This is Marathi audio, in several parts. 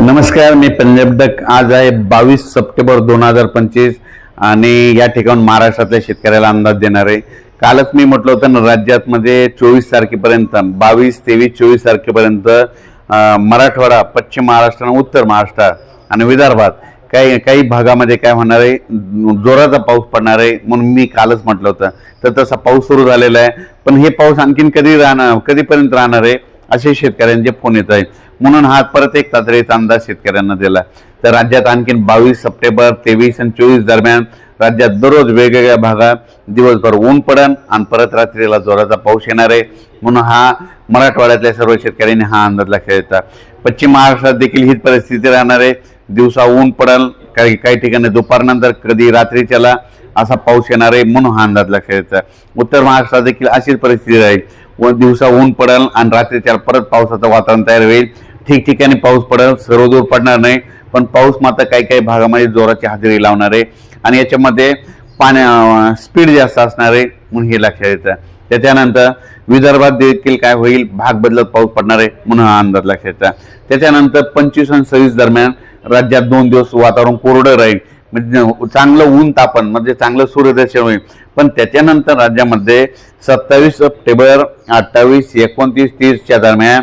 नमस्कार मी पंजाब डक आज आहे बावीस सप्टेंबर दोन हजार पंचवीस आणि या ठिकाण महाराष्ट्रातल्या शेतकऱ्याला अंदाज देणार आहे. कालच मी म्हटलं होतं ना राज्यात मध्ये चोवीस तारखेपर्यंत बावीस तेवीस चोवीस तारखेपर्यंत मराठवाडा पश्चिम महाराष्ट्र आणि उत्तर महाराष्ट्र आणि विदर्भात काही काही भागामध्ये काय होणार आहे? जोराचा पाऊस पडणार आहे म्हणून मी कालच म्हटलं होतं. तर तसा पाऊस सुरू झालेला आहे. पण हे पाऊस आणखीन कधी राहणार कधीपर्यंत राहणार आहे? असे शेतकऱ्यांचे फोन येत आहेत. म्हणून हा परत एक तातडीचा अंदाज शेतकऱ्यांना दिला तर राज्यात आणखीन बावीस सप्टेंबर तेवीस आणि चोवीस दरम्यान राज्यात दररोज वेगवेगळ्या भागात दिवसभर ऊन पडन आणि परत रात्रीला जोराचा पाऊस येणार आहे. म्हणून हा मराठवाड्यातल्या सर्व शेतकऱ्यांनी हा अंदाज लक्षात येतात पश्चिम महाराष्ट्रात देखील हीच परिस्थिती राहणार आहे. दिवसा ऊन पडल काही काही ठिकाणी दुपारनंतर कधी रात्रीच्याला असा पाऊस येणार आहे म्हणून हा अंदाज लक्षात येतात उत्तर महाराष्ट्रात देखील अशीच परिस्थिती राहील. व दिवसा ऊन पडल आणि रात्रीच्या परत पावसाचं वातावरण तयार होईल. ठिकठिकाणी पाऊस पडेल सर्वदूर पडणार नाही. पण पाऊस मात्र काही काही भागामध्ये जोराची हजेरी लावणार आहे आणि याच्यामध्ये पाण्या स्पीड जास्त असणार आहे म्हणून हे लक्षात येतं. त्याच्यानंतर विदर्भात देखील काय होईल? भाग बदलत पाऊस पडणार आहे म्हणून हा अंदाज लक्षात येतं. त्याच्यानंतर पंचवीस आणि सव्वीस दरम्यान राज्यात दोन दिवस वातावरण कोरडं राहील. म्हणजे चांगलं ऊन तापन म्हणजे चांगलं सूर्यदर्शन होईल. पण त्याच्यानंतर राज्यामध्ये सत्तावीस सप्टेंबर अठ्ठावीस एकोणतीस तीसच्या दरम्यान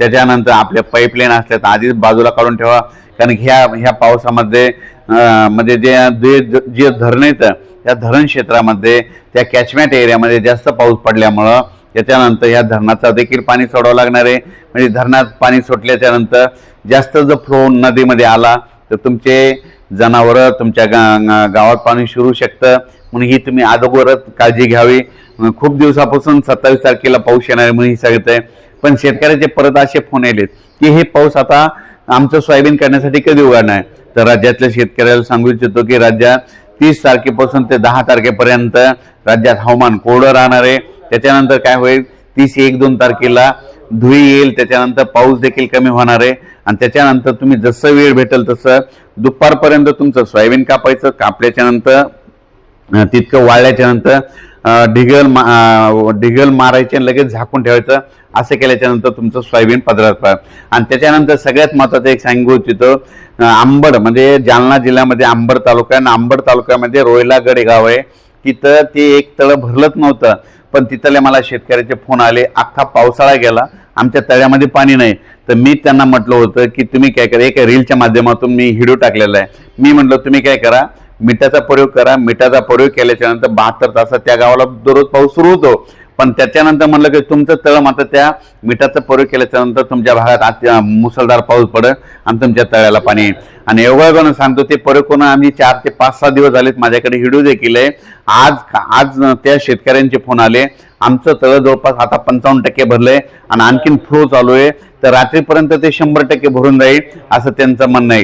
त्याच्यानंतर आपल्या पाईपलाईन असल्या तर आधीच बाजूला काढून ठेवा. कारण ह्या ह्या पावसामध्ये म्हणजे जे जे जे धरण येतं त्या धरण क्षेत्रामध्ये त्या कॅचमेंट एरियामध्ये जास्त पाऊस पडल्यामुळं त्याच्यानंतर ह्या धरणाचा देखील पाणी सोडावं लागणार आहे. म्हणजे धरणात पाणी सोडल्याच्यानंतर जास्त जर फ्लो नदीमध्ये आला तर तुमचे जनावरं तुमच्या गा- गावात पाणी शिरू शकतं. म्हणून ही तुम्ही अगोदरच काळजी घ्यावी. खूप दिवसापासून सत्तावीस तारखेला पाऊस येणार आहे म्हणून ही सांगत आहे पण शेतकऱ्याचे परत असे फोन आलेत की हे पाऊस आता आमचं सोयाबीन करण्यासाठी कधी उघडणार तर राज्यातल्या शेतकऱ्याला सांगू इच्छितो की राज्यात तीस तारखेपासून ते दहा तारखेपर्यंत राज्यात हवामान कोरडं राहणार आहे. त्याच्यानंतर काय होईल? तीस एक दोन तारखेला धुई येईल. त्याच्यानंतर पाऊस देखील कमी होणार आहे. आणि त्याच्यानंतर तुम्ही जसं वेळ भेटेल तसं दुपारपर्यंत तुमचं सोयाबीन कापायचं कापल्याच्या नंतर तितकं वाळल्याच्या नंतर ढिगल मा- ढिगल मारायचे आणि लगेच झाकून ठेवायचं असं केल्याच्यानंतर तुमचं सोयाबीन पदार्थ आणि त्याच्यानंतर सगळ्यात महत्त्वाचं एक सांगू इच्छितो आंबड म्हणजे जालना जिल्ह्यामध्ये आंबड तालुका आहे. आणि आंबड तालुक्यामध्ये रोयलागड हे गाव आहे. तिथं ते एक तळं भरलंच नव्हतं. पण तिथले मला शेतकऱ्याचे फोन आले अख्खा पावसाळा गेला आमच्या तळ्यामध्ये पाणी नाही. तर मी त्यांना म्हटलं होतं की तुम्ही काय करा एका रीलच्या माध्यमातून मी व्हिडिओ टाकलेला आहे. मी म्हटलं तुम्ही काय करा मिठाचा प्रयोग करा. मिठाचा प्रयोग केल्याच्यानंतर बहात्तर तासात त्या गावाला दररोज पाऊस सुरू होतो. पण त्याच्यानंतर म्हणलं की तुमचं तळ मात्र त्या मिठाचा प्रयोग केल्याच्यानंतर तुमच्या भागात मुसळधार पाऊस पडत आणि तुमच्या तळ्याला पाणी येईल. आणि एवढं करून सांगतो ते प्रयोग करून आम्ही चार ते पाच सहा दिवस झालेत. माझ्याकडे हिडू देखील आहे. आज आज त्या शेतकऱ्यांचे फोन आले. आमचं तळ जवळपास आता पंचावन्न टक्के भरलंय आणि आणखीन फ्लो चालू आहे. तर रात्रीपर्यंत ते शंभर टक्के भरून जाईल असं त्यांचं म्हणणं आहे.